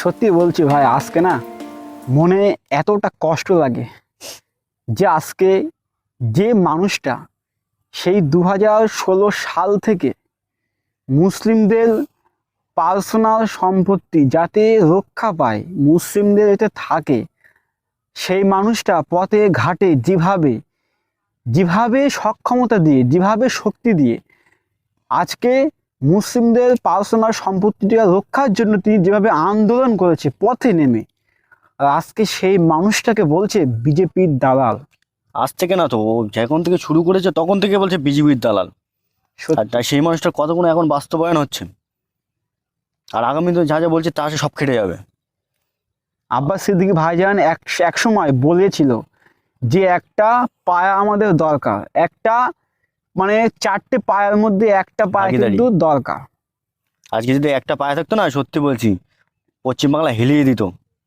সত্যি বলছি ভাই, আজকে না মনে এতটা কষ্ট লাগে যে আজকে যে মানুষটা সেই দু হাজার ষোলো সাল থেকে মুসলিমদের পার্সোনাল সম্পত্তি যাতে রক্ষা পায়, মুসলিমদের এতে থাকে, সেই মানুষটা পথে, ঘাটে, যেভাবে যেভাবে সক্ষমতা দিয়ে, যেভাবে শক্তি দিয়ে আজকে মুসলিমদের পার্সোনাল সম্পত্তিটা রক্ষার জন্য তিনি যেভাবে আন্দোলন করেছে পথে নেমে। আর আজকে সেই মানুষটাকে বলছে বিজেপির দালাল। আজ থেকে না তো ও যখন থেকে শুরু করেছে তখন থেকে বলছে বিজেপির দালাল। তাই সেই মানুষটার কতগুলো এখন বাস্তবায়ন হচ্ছে আর আগামী যা যা বলছে তা সব খেটে যাবে। আব্বাস সিদ্দিকী ভাইজান এক এক সময় বলেছিল যে একটা পায়া আমাদের দরকার একটা মানে চারটে পায়ের মধ্যে একটা পায়া। কিন্তু দরকার। আজকে যদি একটা পায়ে থাকতো না সত্যি বলছি পশ্চিমবাংলা হেলিয়ে দিত।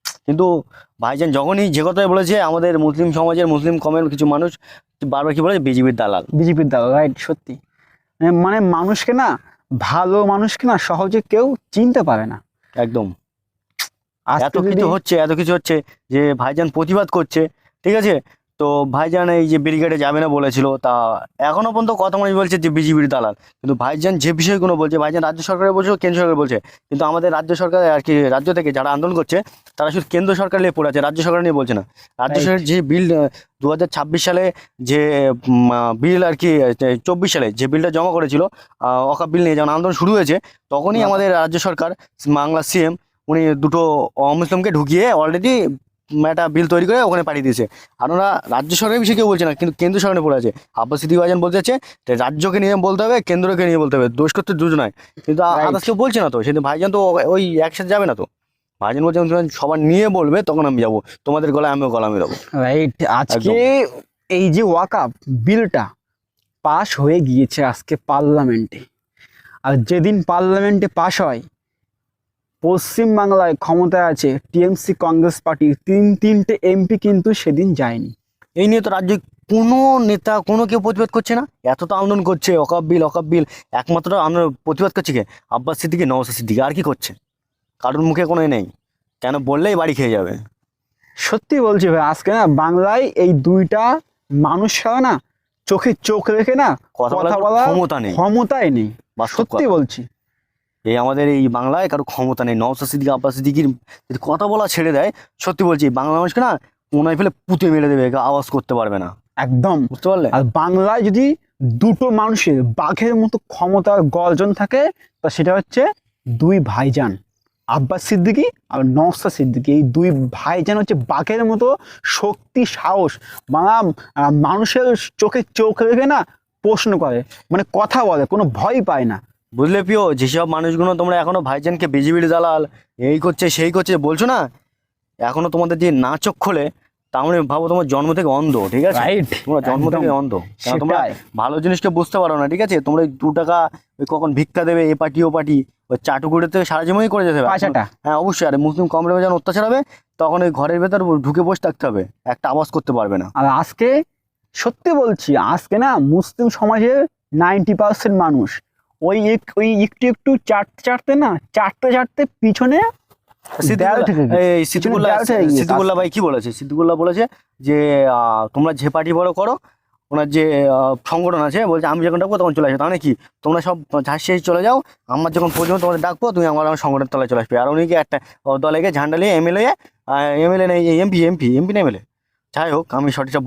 কিন্তু ভাইজান যখনই যে কথাই বলেছে আমাদের মুসলিম সমাজের মুসলিম কমের কিছু মানুষ বারবার কি বলেছে বিজেপির দালাল। বিজেপির দালাল রাইট সত্যি। মানে- মানে মানুষকে না ভালো মানুষকে না সহজে কেউ চিনতে পারে না। একদম। এত কিছু হচ্ছে এত কিছু হচ্ছে যে ভাইজান প্রতিবাদ করছে ঠিক আছে? তো ভাইজান এই যে ব্রিগেডে যাবে না বলেছিল তা এখনও পর্যন্ত কত মানুষ বলছে যে বিজেপির দালাল। কিন্তু ভাইজান যে বিষয়গুলো বলছে ভাইজান রাজ্য সরকারের বলছে কেন্দ্র সরকার বলছে। কিন্তু আমাদের রাজ্য সরকার আর কি রাজ্য থেকে যারা আন্দোলন করছে তারা শুধু কেন্দ্র সরকার নিয়ে পড়ে আছে রাজ্য সরকার নিয়ে বলছে না। রাজ্য সরকার যে বিল দু হাজার ছাব্বিশ সালে যে বিল আর কি চব্বিশ সালে যে বিলটা জমা করেছিল অকাপ বিল নিয়ে যখন আন্দোলন শুরু হয়েছে তখনই আমাদের রাজ্য সরকার বাংলা সিএম উনি দুটো অমুসলিমকে ঢুকিয়ে অলরেডি একটা বিল তৈরি করে ওখানে পাঠিয়ে দিয়েছে। আর ওরা রাজ্য সরকারের বিষয়ে কেউ বলছে না কিন্তু কেন্দ্র সরকারে পড়ে আছে। আব্বাস সিদ্দিক ভাইজান বলতে চাচ্ছে রাজ্যকে নিয়ে বলতে হবে কেন্দ্রকে নিয়ে বলতে হবে। দোষ করতে দুজনায় কিন্তু. আদার্স কেউ বলছে না তো? সেদিন ভাইজান তো ওই একসাথে যাবে না তো? ভাইজান বলছে সবার নিয়ে বলবে তখন আমি যাব। তোমাদের গলায় আমিও গলা মেলাবো। রাইট আজকে এই যে ওয়াকাপ বিলটা পাশ হয়ে গিয়েছে আজকে পার্লামেন্টে। আর যেদিন পার্লামেন্টে পাশ হয় পশ্চিম বাংলায় ক্ষমতায় আছে টিএমসি কংগ্রেস পার্টির তিন তিনটে এমপি কিন্তু সেদিন যায়নি। এই নিয়ে তো রাজ্যে কোনো নেতা কোনো কেউ প্রতিবাদ করছে না। এত তো আন্দোলন করছে অকাপ বিল অকাপ বিল। একমাত্র আন্দোলন প্রতিবাদ করছে কে? আব্বাস সিদ্দিকি নওয়াজ সিদ্দিকি। আর কি করছে? কারোর মুখে কোনো নেই। কেন বললেই বাড়ি খেয়ে যাবে? সত্যি বলছি ভাই আজকে না বাংলায় এই দুইটা মানুষ না চোখে চোখ রেখে না কথা বলা ক্ষমতা নেই। ক্ষমতাই নেই। বাস্তব সত্যি বলছি। এই আমাদের এই বাংলায় কারও ক্ষমতা নেই নওয়াজ সিদ্দিকি আব্বাস সিদ্দিকির যদি কথা বলা ছেড়ে দেয় সত্যি বলছি বাংলা মানুষকে না কোনায় ফেলে পুঁতে মেরে দেবে আওয়াজ করতে পারবে না। একদম। বুঝতে পারলে? আর বাংলায় যদি দুটো মানুষের বাঘের মতো ক্ষমতার গর্জন থাকে তা সেটা হচ্ছে দুই ভাইজান আব্বাস সিদ্দিকি আর নওসা সিদ্দিকী। এই দুই ভাইজান হচ্ছে বাঘের মতো শক্তি সাহস বাংলা মানুষের চোখে চোখ রেখে না প্রশ্ন করে মানে কথা বলে কোনো ভয় পায় না। বুঝলে পিও যেসব মানুষগুলো তোমরা এখনও ভাইজানকে বিজেপির দালাল এই করছে সেই করছে বলছো না? এখনও তোমাদের যে নাচক খোলে তাহলে ভাবো তোমার জন্ম থেকে অন্ধ ঠিক আছে? তোমরা জন্ম থেকে অন্ধ তোমরা ভালো জিনিসকে বুঝতে পারো না ঠিক আছে? তোমরা দু টাকা ওই কখন ভিক্ষা দেবে এ পার্টি ও পার্টি ওই চাটুকুড়ে থেকে সারা জীবনই করে যেতে হবে। হ্যাঁ অবশ্যই আর মুসলিম কমরে যখন অত্যাচার হবে তখন ওই ঘরের ভেতর ঢুকে বসে থাকতে হবে একটা আওয়াজ করতে পারবে না। আর আজকে সত্যি বলছি আজকে না মুসলিম সমাজের নাইনটি পার্সেন্ট মানুষ ওই ওই একটু একটু চাটতে চাটতে না চাটতে চাটতে পিছনে। সিদ্দিকুল্লাহ ভাই কি বলেছে? সিদ্দিকুল্লাহ বলেছে যে আহ, তোমরা যে পার্টি বড় করো ওনার যে সংগঠন আছে বলছে আমি যখন ডাকবো তখন চলে আসবে। তাহলে কি? তোমরা সব ঝাঁস শেষ চলে যাও আমার যখন প্রয়োজন তোমাদের ডাকবো তুমি আমার আমার সংগঠনের তলায় চলে আসবে। আর উনি কি একটা দলে গিয়ে ঝান্ডা নিয়ে এমএলএ এমএলএ নেই এমপি এমপি এমপি না এমএলএ যাই হোক আমি সঠিকটা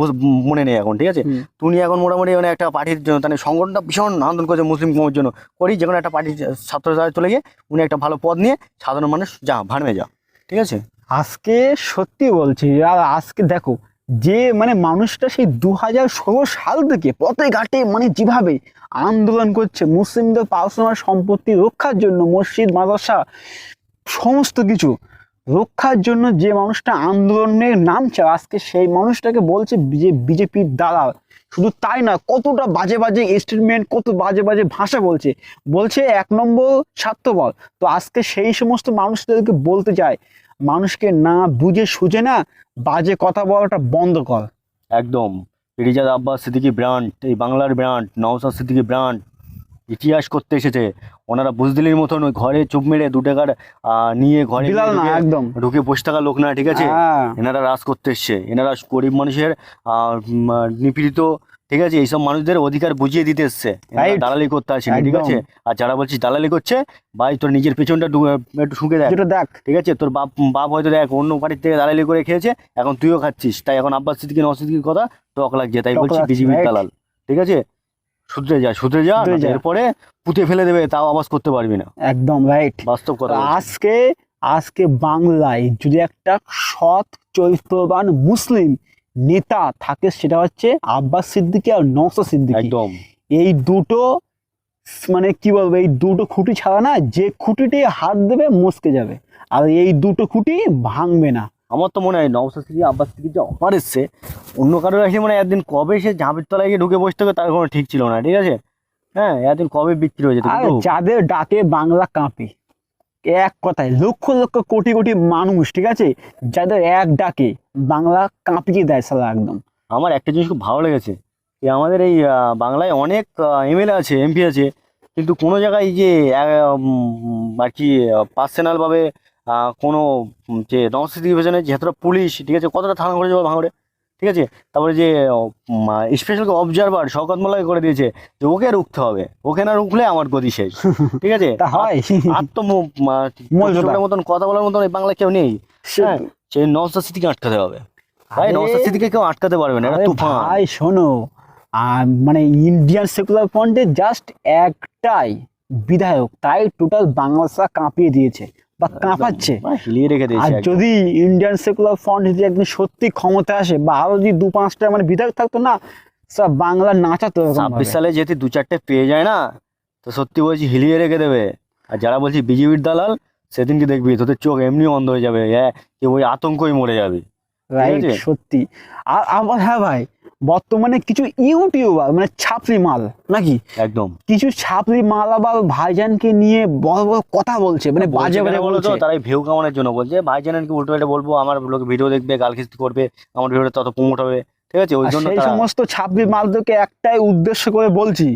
মনে নেই এখন ঠিক আছে? তুমি এখন মোটামুটি মানে একটা পার্টির জন্য মানে সংগঠনটা ভীষণ আন্দোলন করেছে মুসলিম কমের জন্য। করি যে কোনো একটা পার্টির ছাত্র ছাত্রী চলে গিয়ে উনি একটা ভালো পদ নিয়ে সাধারণ মানুষ যা ভাড়মে যা ঠিক আছে? আজকে সত্যি বলছি আর আজকে দেখো যে মানে মানুষটা সেই দু হাজার ষোলো সাল থেকে পথে ঘাটে মানে যেভাবে আন্দোলন করছে মুসলিমদের পার্সোনাল সম্পত্তি রক্ষার জন্য মসজিদ মাদ্রাসা সমস্ত কিছু রক্ষার জন্য যে মানুষটা আন্দোলনের নামছে আজকে সেই মানুষটাকে বলছে যে বিজেপির দালাল। শুধু তাই না, কতটা বাজে বাজে স্টেটমেন্ট কত বাজে বাজে ভাষা বলছে। বলছে এক নম্বর স্বার্থপর। তো আজকে সেই সমস্ত মানুষদেরকে বলতে চায়, মানুষকে না বুঝে সুঝে না বাজে কথা বলাটা বন্ধ কর। একদম। রিজাদ আব্বাস, সিদ্দিকি ব্র্যান্ড এই বাংলার ব্র্যান্ড নওসাদ সিদ্দিকি ব্র্যান্ড ইতিহাস করতে এসেছে। ওনারা বুঝদিলির মতন ওই ঘরে চুপ মেরে দু টাকার নিয়ে ঘরে একদম। ঢুকে বসে থাকা লোক না ঠিক আছে? হ্যাঁ, এনারা রাজ করতে এসছে। এনারা গরিব মানুষের আহ, নিপীড়িত ঠিক আছে? এইসব মানুষদের অধিকার বুঝিয়ে দিতে এসছে। দালালি করতে আসেনি ঠিক আছে? আর যারা বলছিস দালালি করছে ভাই তোর নিজের পেছনটা একটু শুকে দেখ। দেখ। ঠিক আছে? তোর বাপ বাপ হয়তো দেখ অন্য বাড়ির থেকে দালালি করে খেয়েছে এখন তুইও খাচ্ছিস। তাই এখন আব্বাস সিদ্দিকি নওয়াজ সিদ্দিকির কথা টক লাগছে তাই বলছি বিজেপির দালাল। ঠিক আছে? শুধরে যা শুধরে যা শুধরে এরপরে পুঁতে ফেলে দেবে তাও আবাস করতে পারবি না। একদম রাইট বাস্তব কথা আজকে আজকে বাংলায় যদি একটা সৎ চরিত্রবান মুসলিম নেতা থাকে সেটা হচ্ছে আব্বাস সিদ্দিকী আর নওশাদ সিদ্দিকী। একদম। এই দুটো মানে কি বলব এই দুটো খুঁটি ছাড়া না যে খুঁটিটি হাত দেবে মুসকে যাবে। আর এই দুটো খুঁটি ভাঙবে না। আমার তো মনে হয় নবসাদ সিদ্দিকি আব্বাস সিদ্দিকি যে অফার এসছে অন্য কারোর আসলে মানে একদিন কবে সে ঝাঁপের তলায় গিয়ে ঢুকে বসতে হবে তার কোনো ঠিক ছিল না ঠিক আছে? হ্যাঁ একদিন কবে বিক্রি হয়ে যেত যাদের ডাকে বাংলা কাঁপে এক কথায় লক্ষ লক্ষ কোটি কোটি মানুষ ঠিক আছে? যাদের এক ডাকে বাংলা কাঁপিয়ে দেয় সালা একদম। আমার একটা জিনিস খুব ভালো লেগেছে যে আমাদের এই বাংলায় অনেক এমএলএ আছে এমপি আছে কিন্তু কোনো জায়গায় যে আর কি পার্সোনালভাবে কোনো যে নবস্থিতি পেছনে যে এতটা পুলিশ ঠিক আছে কতটা থানা করে যাবে ভাঙড়ে ঠিক আছে? তারপরে যে স্পেশাল অবজারভার শওকত মোল্লাকে করে দিয়েছে যে ওকে রুখতে হবে ওকে না রুখলে আমার গতি শেষ ঠিক আছে? তা হয়। আত্ম মর্যাদা। মতন কথা বলার মতন বাংলায় কেউ নেই। হ্যাঁ সেই নবস্থা স্মৃতিকে আটকাতে হবে। ভাই নবস্থা স্মৃতিকে কেউ আটকাতে পারবে না ভাই শোনো মানে ইন্ডিয়ান সেকুলার ফ্রন্টে জাস্ট একটাই বিধায়ক তাই টোটাল বাংলাদেশটা কাঁপিয়ে দিয়েছে। বা কাঁপাচ্ছে হিলিয়ে রেখে দিয়েছে একদম। যদি ইন্ডিয়ান সেকুলার ফ্রন্ট যদি একদিন সত্যি ক্ষমতা আসে বা যদি দু পাঁচটা মানে বিধায়ক থাকতো না সব বাংলা নাচাতো ছাব্বিশ সালে যদি দু চারটে পেয়ে যায় না তো সত্যি বলছি হিলিয়ে রেখে দেবে। আর যারা বলছি বিজেপির দালাল সেদিনকে দেখবি তোদের চোখ এমনি বন্ধ হয়ে যাবে। হ্যাঁ ওই আতঙ্কই মরে যাবে। রাইট সত্যি। আর হ্যাঁ ভাই বর্তমানে কিছু ইউটিউবার মানে ছাপরি মাল নাকি? একদম। কিছু ছাপরি মাল আবার ভাইজানকে নিয়ে বড় বড় কথা বলছে মানে বাজে বাজে বলছে। তারাই ভিউ কামানোর জন্য বলছে ভাই জানেন কি উল্টো পাল্টা বলব আমার লোক ভিডিও দেখবে গালখিস্তি করবে আমার ভিডিওটা তত প্রমোট হবে ঠিক আছে? ওই জন্য সমস্ত ছাপরি মালদেরকে একটাই উদ্দেশ্য করে বলছি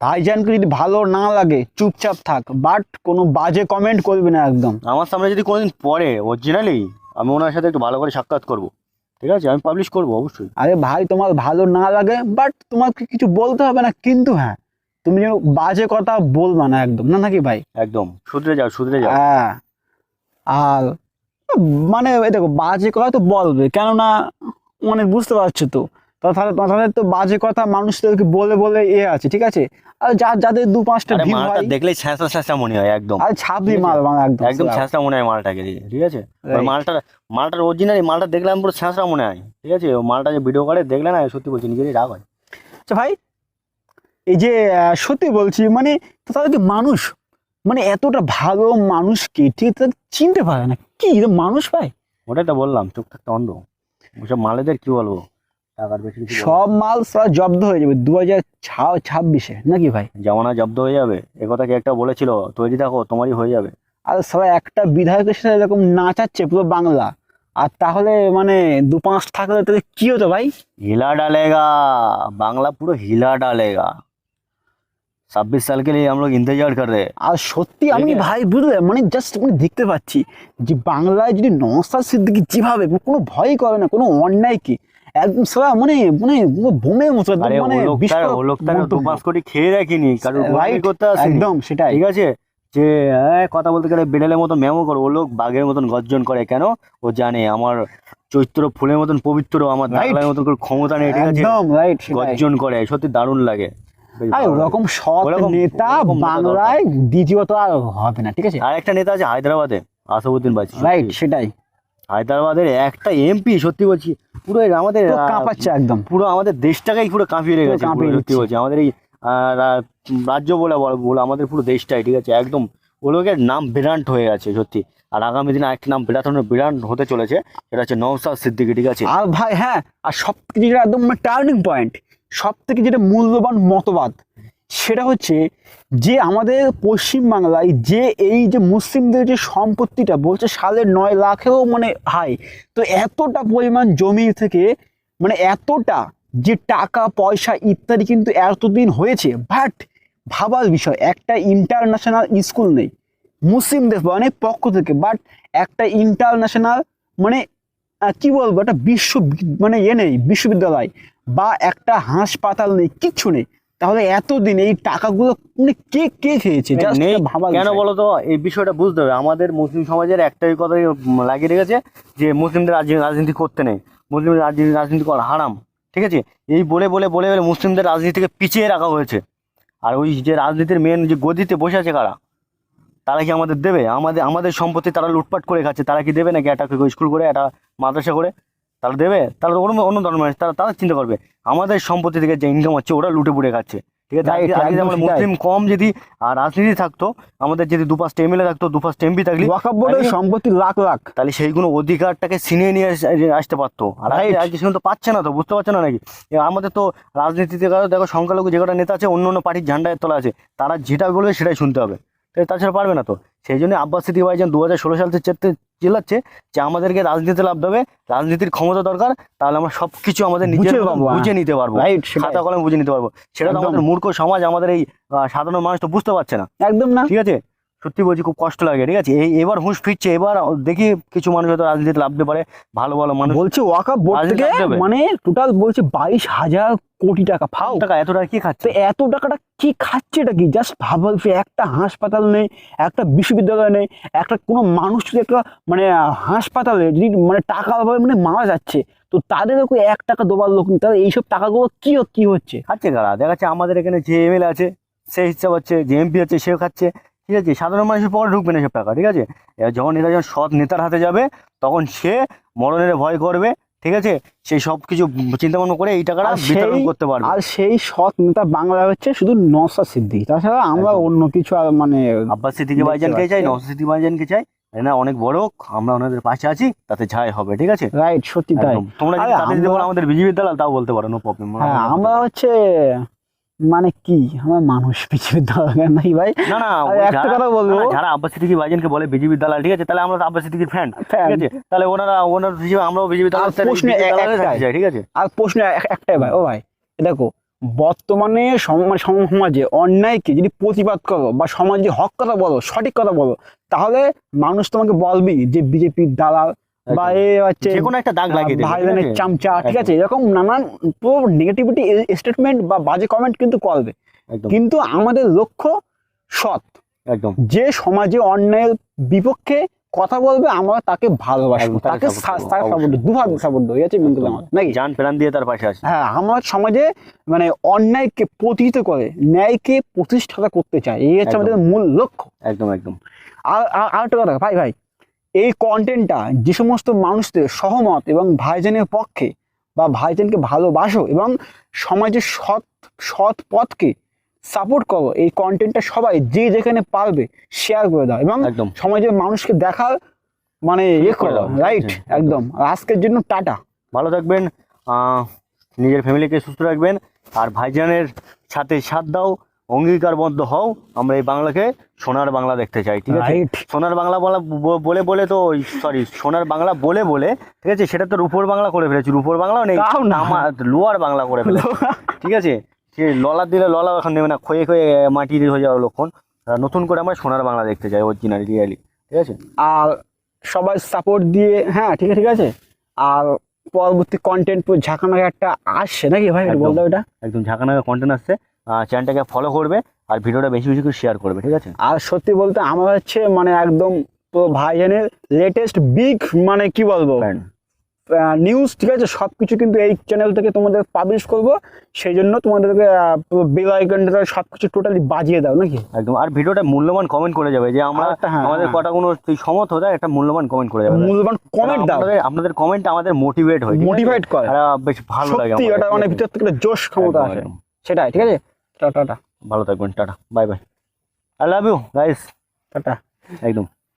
ভাইজানকে যদি ভালো না লাগে চুপচাপ থাক বাট কোনো বাজে কমেন্ট করবে না একদম। আমার সামনে যদি কোনোদিন পড়ে অরিজিনালি আমি ওনার সাথে একটু ভালো করে সাক্ষাৎ করব। ঠিক আছে? আমি পাবলিশ করব অবশ্যই। আরে ভাই তোমার ভালো না লাগে বাট তোমাকে কিছু বলতে হবে না কিন্তু হ্যাঁ তুমি যেন বাজে কথা বলবা না একদম না নাকি ভাই? একদম। শুধরে যাও শুধরে যাও। হ্যাঁ। আর মানে দেখো বাজে কথা তো বলবে কেননা মানে বুঝতে পারছ তো। তাহলে তাহলে তো বাজে কথা মানুষদেরকে বলে বলে এ আছে ঠিক আছে? আর যা যাদের দু পাঁচটা ভিউ হয় দেখলেই ছ্যাঁচা ছ্যাঁচা মনে হয় একদম। আর ছাপড়ি মাল মানে একদম একদম ছ্যাঁচড়া মনে হয় মালটাকে ঠিক আছে? মালটা মালটার অরিজিনালি মালটা দেখলে আমি পুরো ছ্যাঁচড়া মনে হয় ঠিক আছে? মালটা যে ভিডিও করে দেখলে না সত্যি বলছি নিজেরই রাগ হয়। আচ্ছা ভাই এই যে সত্যি বলছি মানে তাহলে কি মানুষ মানে এতটা ভালো মানুষকে ঠিক তাদের চিনতে পারে না। কি মানুষ ভাই? ওটাই তো বললাম চোখ থাকতে অন্ধ ওসব মালেদের কি বলব? সব মাল সব জব্দ হয়ে যাবে দু হাজার ছাব্বিশে নাকি ভাই? জামানা জব্দ হয়ে যাবে এ কথা কি একটা বলেছিল? তৈরি থাকো তোমারই হয়ে যাবে। আর সবাই একটা বিধায়কের সাথে এরকম নাচাচ্ছে পুরো বাংলা আর তাহলে মানে দু পাঁচ থাকলে তাহলে কি হতো ভাই? হিলা ডালেগা বাংলা পুরো হিলা ডালেগা। ছাব্বিশ সালকে নিয়ে আমরা ইন্তজার করে। আর সত্যি আমি ভাই বুঝলে মানে জাস্ট মানে দেখতে পাচ্ছি যে বাংলায় যদি নসার সিদ্দিকি যেভাবে কোনো ভয় করে না কোনো অন্যায় কি একদম মানে মানে পুরো মতো আরে মানে ও লোকটা দু পাঁচ কোটি খেয়ে রাখিনি কারণ Right, করতে আসেনি। একদম সেটাই। ঠিক আছে? যে কথা বলতে গেলে বিড়ালের মতো মেমো করে ও লোক বাঘের মতন গর্জন করে কেন? ও জানে আমার চৈত্র ফুলের মতন পবিত্র আমার. দাগলার মতন করে ক্ষমতা নেই ঠিক আছে? একদম রাইট গর্জন করে সত্যি দারুণ লাগে। আর ওরকম সৎ ওরকম- নেতা বাংলায় দ্বিতীয়ত আর হবে না ঠিক আছে? আর একটা নেতা আছে হায়দ্রাবাদে আসাদুদ্দিন বাজি রাইট সেটাই। হায়দ্রাবাদের একটা এমপি সত্যি বলছি পুরো আমাদের কাঁপাচ্ছে একদম। পুরো আমাদের দেশটাকেই পুরো কাঁপিয়ে রেখেছে কাঁপিয়ে সত্যি বলছি। আমাদের এই রাজ্য বলে বল আমাদের পুরো দেশটাই ঠিক আছে? একদম ও লোকের নাম বিরাট হয়ে গেছে সত্যি। আর আগামী দিনে আরেকটা নাম বিরাট বিরাট হতে চলেছে সেটা হচ্ছে নৌসাদ সিদ্দিকি ঠিক আছে? আর ভাই হ্যাঁ আর সব থেকে যেটা একদম টার্নিং পয়েন্ট সব থেকে যেটা মূল্যবান মতবাদ সেটা হচ্ছে যে আমাদের পশ্চিমবাংলায় যে এই যে মুসলিমদের যে সম্পত্তিটা বলছে সালে নয় লাখেও মানে হাই তো এতটা পরিমাণ জমি থেকে মানে এতটা যে টাকা, পয়সা ইত্যাদি কিন্তু এতদিন হয়েছে। বাট ভাবার বিষয়, একটা ইন্টারন্যাশনাল স্কুল নেই মুসলিম দেশ মানে পক্ষ থেকে। বাট একটা ইন্টারন্যাশনাল মানে কি বলব, একটা বিশ্ব মানে ইয়ে নেই, বিশ্ববিদ্যালয় বা একটা হাসপাতাল নেই, কিচ্ছু নেই। তাহলে এতদিন এই টাকাগুলো মানে কে কে খেয়েছে? নেই কেন। বলো তো এই বিষয়টা বুঝতে হবে। আমাদের মুসলিম সমাজের একটাই উম লাগিয়ে রেখেছে যে মুসলিমদের রাজ- রাজনীতি করতে নেই। মুসলিমদের রাজনীতি রাজনীতি করা হারাম। ঠিক আছে? এই বলে বলে বলে বলে মুসলিমদের রাজনীতিকে পিছিয়ে রাখা হয়েছে। আর ওই যে রাজনীতির মেন যে গদিতে বসে আছে কারা? তারা কি আমাদের দেবে? আমাদের আমাদের সম্পত্তি তারা লুটপাট করে খাচ্ছে। তারা কি দেবে নাকি একটা স্কুল করে একটা মাদ্রাসা করে? তারা দেবে তারা তো অন্য অন্য ধর্মের মানুষ, তারা তারা চিন্তা করবে। আমাদের সম্পত্তি থেকে যে ইনকাম হচ্ছে ওরা লুটে পুড়ে খাচ্ছে। ঠিক আছে। মুসলিম কম যদি আর রাজনীতি থাকতো আমাদের যদি দু পাঁচটা এমএলএ থাকতো দু পাঁচটা এমপি থাকলে ওয়াকাব বোর্ডের সম্পত্তি লাখ লাখ। তাহলে সেইগুলো অধিকারটাকে ছিনিয়ে নিয়ে আসতে পারতো। আর আজকে- সেগুলো তো পাচ্ছে না তো বুঝতে পারছে না নাকি? আমাদের তো রাজনীতিতে দেখো সংখ্যালঘু যে কটা নেতা আছে অন্য অন্য পার্টির ঝান্ডায় তোলা আছে তারা যেটা বলবে সেটাই শুনতে হবে। তাছাড়া পারবে না তো। সেই জন্য আব্বাস সিদ্দিক ভাইজান দু হাজার ষোলো সাল থেকে চিল্লাচ্ছে যে আমাদেরকে রাজনীতিতে লাভ দেবে রাজনীতির ক্ষমতা দরকার তাহলে আমরা সব কিছু আমাদের নিজের বুঝে হ্যাঁ। বুঝে নিতে পারব খাতা কলম বুঝে নিতে পারব। সেটা তো আমাদের মূর্খ সমাজ আমাদের এই সাধারণ মানুষ তো বুঝতে পারছে না। একদম না। ঠিক আছে? সত্যি বলছি খুব কষ্ট লাগে ঠিক আছে? এই এবার হুঁশ ফিরছে এবার দেখি কিছু মানুষ হয়তো রাজনীতিতে লাভতে পারে ভালো ভালো মানুষ বলছে বোর্ড থেকে মানে টোটাল বলছে বাইশ হাজার কোটি টাকা ফাও টাকা এত টাকা কি খাচ্ছে? এত টাকাটা কি খাচ্ছে এটা কি? জাস্ট ভাবল একটা হাসপাতাল নেই একটা বিশ্ববিদ্যালয় নেই একটা কোনো মানুষ যদি একটা মানে হাসপাতালে যদি মানে টাকা অভাবে মানে মারা যাচ্ছে তো তাদের এক টাকা দেওয়ার লোক নেই? তাহলে এইসব টাকাগুলো কি কি হচ্ছে? খাচ্ছে কারা? দেখাচ্ছে আমাদের এখানে যে এমএলএ আছে সেই হিসাব হচ্ছে যে এমপি আছে সেও খাচ্ছে। ঠিক আছে? সাধারণ মানুষের পরে ঢুকবে না সব টাকা ঠিক আছে? যখন এটা যখন সৎ নেতার হাতে যাবে তখন সে মরণের ভয় করবে ঠিক আছে? সেই সব কিছু চিন্তা ভাবনা করে এই টাকাটা বিতরণ করতে পারবে। আর সেই সৎ নেতা বাংলা হচ্ছে শুধু নসা সিদ্ধি তাছাড়া আমরা অন্য কিছু আর মানে আব্বাস সিদ্দিকি ভাইজানকে চাই। নওসাদ সিদ্দিকি ভাইজানকে চাই। না অনেক বড় আমরা ওনাদের পাশে আছি তাতে যাই হবে ঠিক আছে? রাইট সত্যি তাই। তোমরা যদি আমাদের বিজেপির দালাল তাও বলতে পারো নো প্রবলেম হ্যাঁ আমরা হচ্ছে মানে কি? আমরা মানুষ পৃথিবীর দরকার নাই ভাই। না না একটা কথা বলব। যারা আব্বাস সিদ্দিকি ভাইজানকে বলে বিজেপির দালাল ঠিক আছে তাহলে আমরা আব্বাস সিদ্দিকির ফ্যান ঠিক আছে? তাহলে ওনারা ওনার হিসেবে আমরাও বিজেপি দালাল প্রশ্ন একটাই। ঠিক আছে? আর প্রশ্ন একটাই ভাই ও ভাই এ দেখো বর্তমানে মানে সমাজে অন্যায়কে যদি প্রতিবাদ করো বা সমাজে হক কথা বলো সঠিক কথা বলো তাহলে মানুষ তোমাকে বলবি যে বিজেপির দালাল বা এ হচ্ছে কোনো একটা দাগ লাগিয়ে ভাই বোনের চামচা ঠিক আছে? এরকম নানান পুরো নেগেটিভিটি স্টেটমেন্ট বা বাজে কমেন্ট কিন্তু করবে কিন্তু আমাদের লক্ষ্য সৎ। একদম। যে সমাজে অন্যায়ের বিপক্ষে কথা বলবে আমরা তাকে ভালোবাসবো তাকে তাকে সাপোর্ট দুভাবে সাপোর্ট দেবো আছে আমার নাকি? জান প্রাণ দিয়ে তার পাশে আছে হ্যাঁ আমার সমাজে মানে অন্যায়কে প্রতিহিত করে ন্যায়কে প্রতিষ্ঠাতা করতে চায় এই হচ্ছে আমাদের মূল লক্ষ্য। একদম একদম। আর আর আর একটা কথা ভাই ভাই এই কন্টেন্টটা যে সমস্ত মানুষদের সহমত এবং ভাইজানের পক্ষে বা ভাইজানকে ভালোবাসো এবং সমাজের সৎ সৎ পথকে সাপোর্ট করো এই কন্টেন্টটা সবাই যে যেখানে পারবে শেয়ার করে দাও এবং একদম। সমাজের মানুষকে দেখার মানে ইয়ে করে দাও। রাইট একদম। একদম। আর আজকের জন্য টাটা। ভালো থাকবেন নিজের ফ্যামিলিকে সুস্থ রাখবেন আর ভাইজানের সাথে সাথ দাও। অঙ্গীকারবদ্ধ হও আমরা এই বাংলাকে সোনার বাংলা দেখতে চাই ঠিক আছে. সোনার বাংলা বলা বলে বলে তো সরি সোনার বাংলা বলে বলে ঠিক আছে? সেটা তো রূপোর বাংলা করে ফেলেছি রূপোর বাংলাও নেই লোয়ার বাংলা করে ফেলেছি ঠিক আছে? সে ললা দিলে ললা এখন নেবে না ক্ষয়ে ক্ষয়ে মাটির হয়ে যাওয়ার লক্ষণ। নতুন করে আমরা সোনার বাংলা দেখতে চাই অরিজিনাল রিয়ালি ঠিক আছে? আর সবাই সাপোর্ট দিয়ে হ্যাঁ ঠিক আছে ঠিক আছে? আর পরবর্তী কন্টেন্ট ঝাঁকানাকে একটা আসছে নাকি ভাই। বলতে ওটা একদম ঝাঁকানাকা কন্টেন্ট আসছে। চ্যানেলটাকে ফলো করবে আর ভিডিওটা বেশি বেশি করে শেয়ার করবে ঠিক আছে? আর সত্যি বলতে আমার হচ্ছে মানে একদম তো ভাইজানের লেটেস্ট বিগ মানে কি বলব? নিউজ ঠিক আছে? সব কিছু কিন্তু এই চ্যানেল থেকে তোমাদের পাবলিশ করব। সেই জন্য তোমাদেরকে বেল আইকনটা সব কিছু টোটালি বাজিয়ে দাও নাকি? একদম। আর ভিডিওটা মূল্যবান কমেন্ট করে যাবে যে আমরা হ্যাঁ, আমাদের হ্যাঁ। কটা কোনো তুই সমত হতে একটা মূল্যবান কমেন্ট করে যাবে। মূল্যবান কমেন্ট দাও। আপনাদের আপনাদের কমেন্ট আমাদের মোটিভেট হয় মোটিভেট করে। আর বেশ ভালো লাগে সত্যি ওটা মানে ভিতর থেকে জোশ ক্ষমতা আসে। সেটাই ঠিক আছে? টাটা ভালো থাকবেন tata. Bye bye. I love you guys tata. একদম।